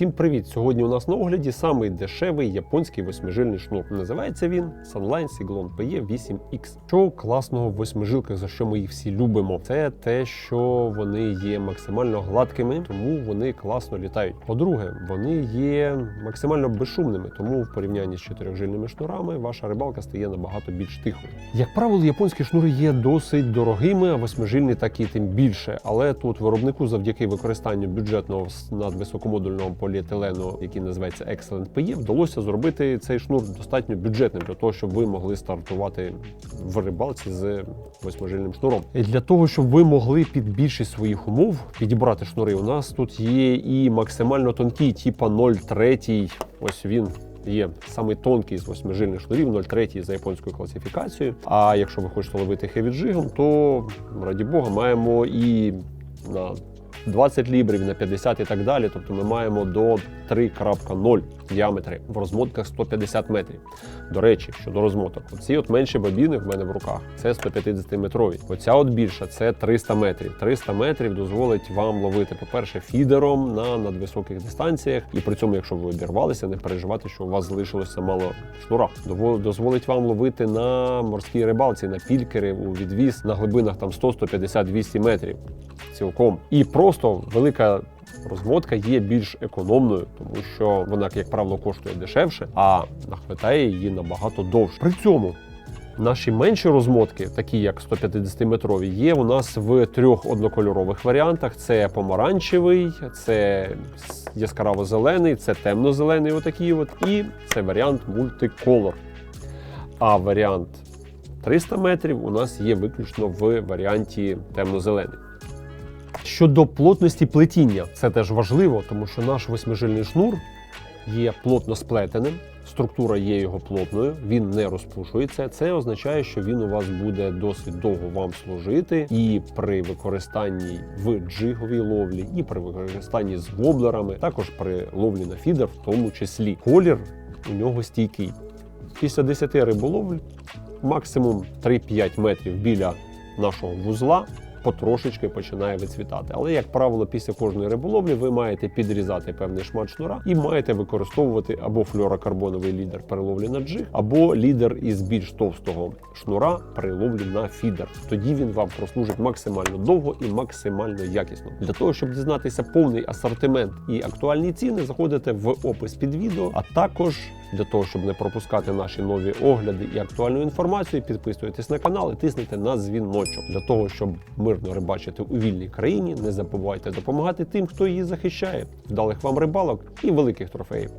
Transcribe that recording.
Всім привіт! Сьогодні у нас на огляді самий дешевий японський восьмижильний шнур. Називається він Sunline Cyclone PE 8X. Що класного в восьмижилках, за що ми їх всі любимо, це те, що вони є максимально гладкими, тому вони класно літають. По-друге, вони є максимально безшумними, тому в порівнянні з чотирьохжильними шнурами ваша рибалка стає набагато більш тихою. Як правило, японські шнури є досить дорогими, а восьмижильні такі тим більше. Але тут виробнику завдяки використанню бюджетного надвисокомодульного поліетилену, який називається Excellent PE, вдалося зробити цей шнур достатньо бюджетним для того, щоб ви могли стартувати в рибалці з восьмижильним шнуром. І для того, щоб ви могли під більшість своїх умов підібрати шнури, у нас тут є і максимально тонкі, типа 0,3. Ось він є самий тонкий з восьмижильних шнурів, 0,3 за японською класифікацією. А якщо ви хочете ловити хеві-джигом, то раді Бога маємо і на 20 лібрів, на 50 і так далі. Тобто ми маємо до 3.0 діаметри в розмотках 150 метрів. До речі, щодо розмоток, оці от менші бабіни в мене в руках це 150 метрові. Оця от більша це 300 метрів. 300 метрів дозволить вам ловити, по-перше, фідером на надвисоких дистанціях, і при цьому, якщо ви обірвалися, не переживати, що у вас залишилося мало шнура. Дозволить вам ловити на морській рибалці, на пількери у відвіз на глибинах там 100, 150, 200 метрів. Цілком і просто велика розводка є більш економною, тому що вона, як правило, коштує дешевше, а нахватає її набагато довше. При цьому наші менші розмотки, такі як 150-метрові, є у нас в трьох однокольорових варіантах: це помаранчевий, це яскраво-зелений, це темно-зелений, отакий от, і це варіант мультиколор. А варіант 300 метрів у нас є виключно в варіанті темно-зелений. Щодо плотності плетіння, це теж важливо, тому що наш восьмижильний шнур є плотно сплетеним, структура є його плотною, він не розпушується. Це означає, що він у вас буде досить довго вам служити, і при використанні в джиговій ловлі, і при використанні з воблерами, також при ловлі на фідер, в тому числі. Колір у нього стійкий. Після 10 риболовль максимум 3-5 метрів біля нашого вузла потрошечки починає вицвітати. Але, як правило, після кожної риболовлі ви маєте підрізати певний шмат шнура і маєте використовувати або флюорокарбоновий лідер при ловлі на джиг, або лідер із більш товстого шнура при ловлі на фідер. Тоді він вам прослужить максимально довго і максимально якісно. Для того, щоб дізнатися повний асортимент і актуальні ціни, заходите в опис під відео, а також для того, щоб не пропускати наші нові огляди і актуальну інформацію, підписуйтесь на канал і тиснете на дзвіночок. Для того, щоб мирно рибачити у вільній країні, не забувайте допомагати тим, хто її захищає. Вдалих вам рибалок і великих трофеїв.